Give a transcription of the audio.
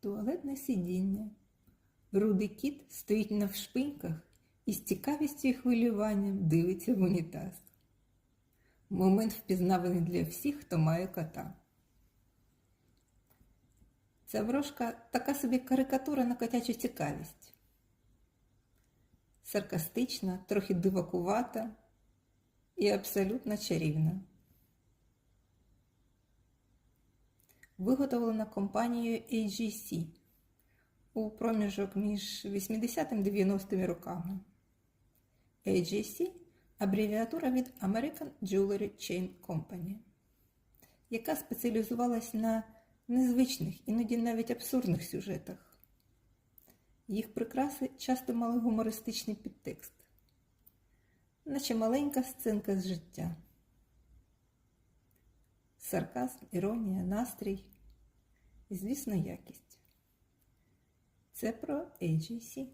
Туалетне сидіння. Рудий кіт стоїть на вшпиньках і з цікавістю і хвилюванням дивиться в унітаз. Момент впізнаваний для всіх, хто має кота. Ця брошка така собі карикатура на котячу цікавість. Саркастична, трохи дивакувата і абсолютно чарівна. Виготовлена компанією AGC у проміжок між 80 і 90 роками. AGC абревіатура від American Jewelry Chain Company, яка спеціалізувалась на незвичних, іноді навіть абсурдних сюжетах. Їх прикраси часто мали гумористичний підтекст, наче маленька сценка з життя. Сарказм, іронія, настрій і, звісно, якість. Це про AGC.